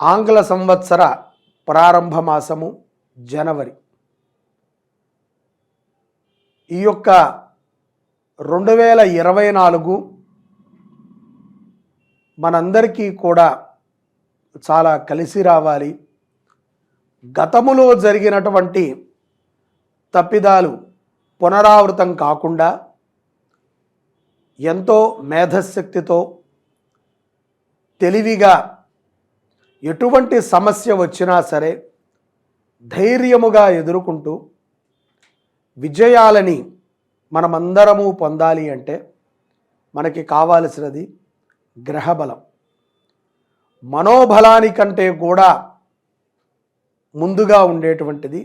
ఆంగ్ల సంవత్సర ప్రారంభ మాసము జనవరి. ఈ యొక్క రెండు వేల ఇరవై నాలుగు మనందరికీ కూడా చాలా కలిసి రావాలి. గతములో జరిగినటువంటి తప్పిదాలు పునరావృతం కాకుండా ఎంతో మేధశక్తితో తెలివిగా ఎటువంటి సమస్య వచ్చినా సరే ధైర్యముగా ఎదుర్కొంటూ విజయాలని మనమందరము పొందాలి అంటే మనకి కావాల్సినది గ్రహబలం. మనోబలానికంటే కూడా ముందుగా ఉండేటువంటిది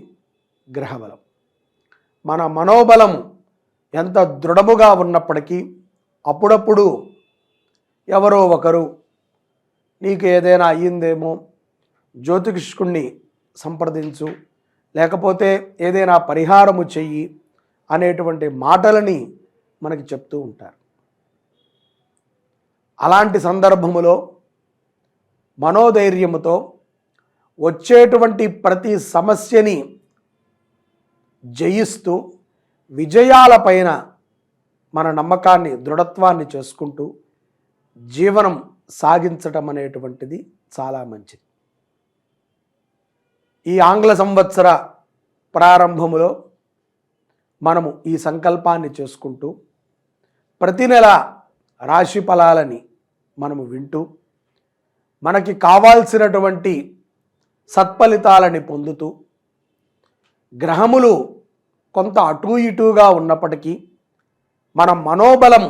గ్రహబలం. మన మనోబలం ఎంత దృఢముగా ఉన్నప్పటికీ అప్పుడప్పుడు ఎవరో ఒకరు నీకు ఏదైనా అయ్యిందేమో జ్యోతిష్కుణ్ణి సంప్రదించు లేకపోతే ఏదైనా పరిహారము చెయ్యి అనేటువంటి మాటలని మనకి చెప్తూ ఉంటారు. అలాంటి సందర్భములో మనోధైర్యముతో వచ్చేటువంటి ప్రతి సమస్యని జయిస్తూ విజయాలపైన మన నమ్మకాన్ని దృఢత్వాన్ని చేసుకుంటూ జీవనం సాగించటం అనేటువంటిది చాలా మంచిది. ఈ ఆంగ్ల సంవత్సర ప్రారంభములో మనము ఈ సంకల్పాన్ని చేసుకుంటూ ప్రతి నెల రాశి ఫలాలని మనము వింటూ మనకి కావాల్సినటువంటి సత్ఫలితాలని పొందుతూ గ్రహములు కొంత అటూ ఇటూగా ఉన్నప్పటికీ మన మనోబలం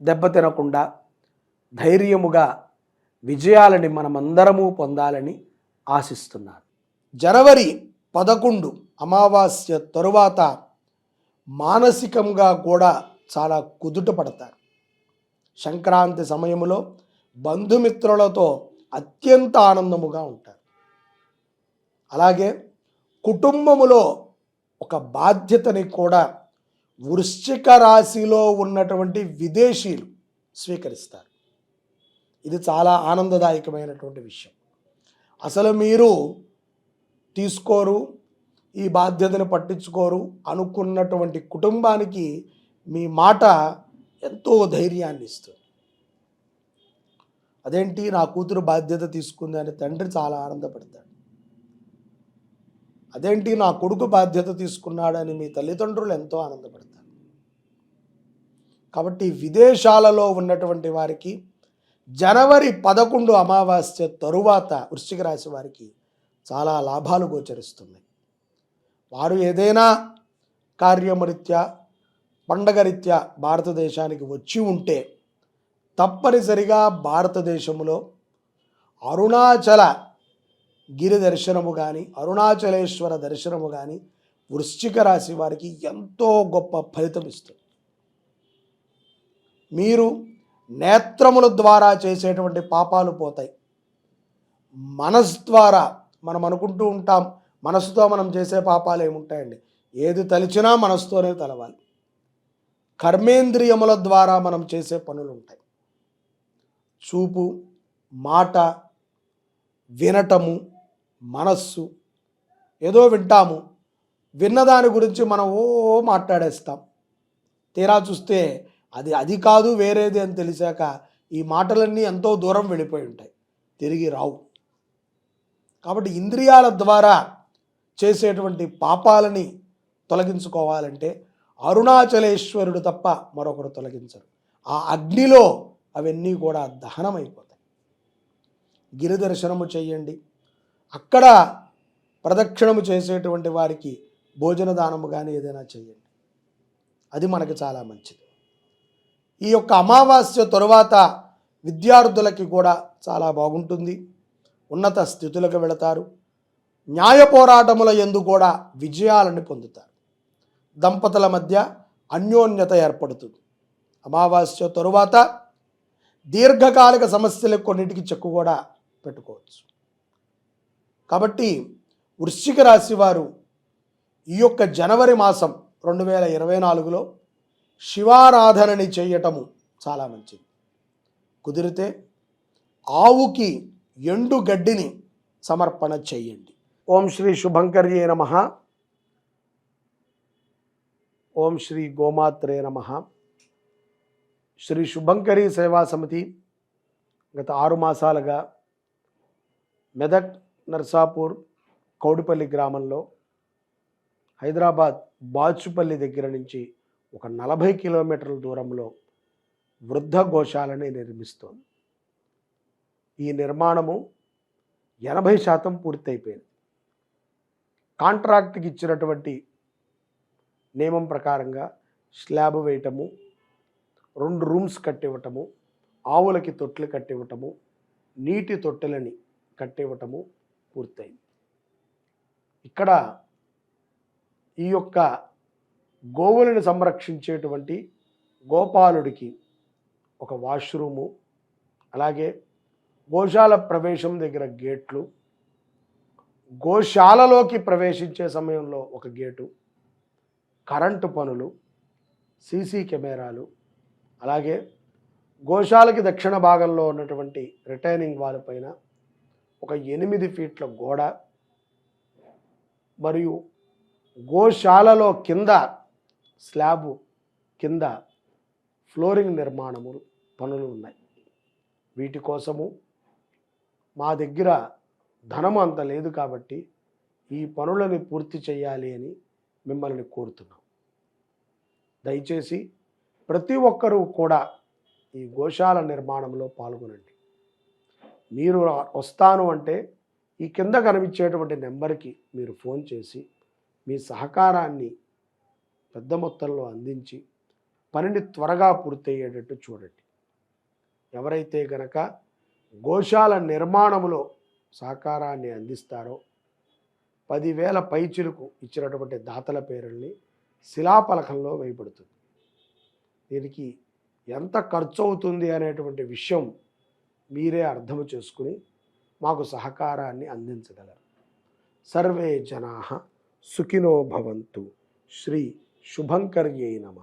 దెబ్బతినకుండా ధైర్యముగా విజయాలని మనమందరము పొందాలని ఆశిస్తున్నారు. జనవరి పదకొండు అమావాస్య తరువాత మానసికంగా కూడా చాలా కుదుట పడతారు సంక్రాంతి సమయంలో బంధుమిత్రులతో అత్యంత ఆనందముగా ఉంటారు. అలాగే కుటుంబములో ఒక బాధ్యతని కూడా వృశ్చిక రాశిలో ఉన్నటువంటి విదేశీయులు స్వీకరిస్తారు. ఇది చాలా ఆనందదాయకమైనటువంటి విషయం. అసలు మీరు తీసుకోరు ఈ బాధ్యతను పట్టించుకోరు అనుకున్నటువంటి కుటుంబానికి మీ మాట ఎంతో ధైర్యాన్ని ఇస్తుంది. అదేంటి? నా కూతురు బాధ్యత తీసుకుంది అని తండ్రి చాలా ఆనందపడతాడు. అదేంటి? నా కొడుకు బాధ్యత తీసుకున్నాడని మీ తల్లిదండ్రులు ఎంతో ఆనందపడతారు. కాబట్టి విదేశాలలో ఉన్నటువంటి వారికి జనవరి పదకొండు అమావాస్య తరువాత వృశ్చిక రాశి వారికి చాలా లాభాలు గోచరిస్తున్నాయి. వారు ఏదైనా కార్యమరీత్యా పండగరీత్యా భారతదేశానికి వచ్చి ఉంటే తప్పనిసరిగా భారతదేశంలో అరుణాచల గిరి దర్శనము కానీ అరుణాచలేశ్వర దర్శనము కానీ వృశ్చిక రాశి వారికి ఎంతో గొప్ప ఫలితం ఇస్తుంది. మీరు నేత్రముల ద్వారా చేసేటువంటి పాపాలు పోతాయి. మనస్ ద్వారా మనం అనుకుంటూ ఉంటాం మనసుతో మనం చేసే పాపాలు ఏముంటాయండి? ఏది తలిచినా మనసుతోనే తలవాలి. కర్మేంద్రియముల ద్వారా మనం చేసే పనులు ఉంటాయి. చూపు మాట వినటము మనస్సు ఏదో వింటాము. విన్నదాని గురించి మనం ఓ మాట్లాడేస్తాం. తీరా చూస్తే అది అది కాదు వేరేది అని తెలిసాక ఈ మాటలన్నీ ఎంతో దూరం వెళ్ళిపోయి ఉంటాయి. తిరిగి రావు. కాబట్టి ఇంద్రియాల ద్వారా చేసేటువంటి పాపాలని తొలగించుకోవాలంటే అరుణాచలేశ్వరుడు తప్ప మరొకరు తొలగించరు. ఆ అగ్నిలో అవన్నీ కూడా దహనమైపోతాయి. గిరిదర్శనము చేయండి. అక్కడ ప్రదక్షిణము చేసేటువంటి వారికి భోజన దానము కానీ ఏదైనా చేయండి. అది మనకి చాలా మంచిది. ఈ యొక్క అమావాస్య తరువాత విద్యార్థులకి కూడా చాలా బాగుంటుంది. ఉన్నత స్థితులకు వెళతారు. న్యాయ పోరాటముల ఎందు కూడా విజయాలను పొందుతారు. దంపతుల మధ్య అన్యోన్యత ఏర్పడుతుంది. అమావాస్య తరువాత దీర్ఘకాలిక సమస్యలకు కొన్నిటికి చెక్కు కూడా పెట్టుకోవచ్చు. కాబట్టి వృశ్చిక రాశి వారు ఈ యొక్క జనవరి మాసం రెండు వేల ఇరవై నాలుగులో శివారాధనని చేయటము చాలా మంచిది. కుదిరితే ఆవుకి ఎండు గడ్డిని సమర్పణ చేయండి. ఓం శ్రీ శుభంకర్యే నమ. ఓం శ్రీ గోమాత్రే నమ. శ్రీ శుభంకరి సేవా సమితి గత ఆరు మాసాలుగా మెదక్ నర్సాపూర్ కౌడిపల్లి గ్రామంలో హైదరాబాద్ బాచుపల్లి దగ్గర నుంచి ఒక నలభై కిలోమీటర్ల దూరంలో వృద్ధ గోశాలని నిర్మిస్తోంది. ఈ నిర్మాణము ఎనభై శాతం పూర్తయిపోయింది. కాంట్రాక్ట్కి ఇచ్చినటువంటి నియమం ప్రకారంగా స్లాబ్ వేయటము రెండు రూమ్స్ కట్టివ్వటము ఆవులకి తొట్లు కట్టివ్వటము నీటి తొట్టెలని కట్టివ్వటము పూర్తయింది. ఇక్కడ ఈ యొక్క గోవులను సంరక్షించేటువంటి గోపాలుడికి ఒక వాష్రూము అలాగే గోశాల ప్రవేశం దగ్గర గేట్లు గోశాలలోకి ప్రవేశించే సమయంలో ఒక గేటు కరెంటు పనులు సీసీ కెమెరాలు అలాగే గోశాలకి దక్షిణ భాగంలో ఉన్నటువంటి రిటైనింగ్ వాల్ పైన ఒక ఎనిమిది ఫీట్ల గోడ మరియు గోశాలలో కింద స్లాబ్ కింద ఫ్లోరింగ్ నిర్మాణము పనులు ఉన్నాయి. వీటి కోసము మా దగ్గర ధనం అంత లేదు కాబట్టి ఈ పనులని పూర్తి చేయాలి అని మిమ్మల్ని కోరుతున్నాం. దయచేసి ప్రతి ఒక్కరూ కూడా ఈ గోశాల నిర్మాణంలో పాల్గొనండి. మీరు వస్తాను అంటే ఈ కింద కనిపించేటువంటి నెంబర్కి మీరు ఫోన్ చేసి మీ సహకారాన్ని పెద్ద మొత్తంలో అందించి పనిని త్వరగా పూర్తయ్యేటట్టు చూడండి. ఎవరైతే గనక గోశాల నిర్మాణంలో సహకారాన్ని అందిస్తారో పదివేల పైచులకు ఇచ్చినటువంటి దాతల పేరుల్ని శిలాపలకంలో వేయబడుతుంది. దీనికి ఎంత ఖర్చు అవుతుంది అనేటువంటి విషయం మీరే అర్థం చేసుకుని మాకు సహకారాన్ని అందించగలరు. సర్వే జనా సుఖినో భవంతు. శ్రీ శుభంకర్యై నమ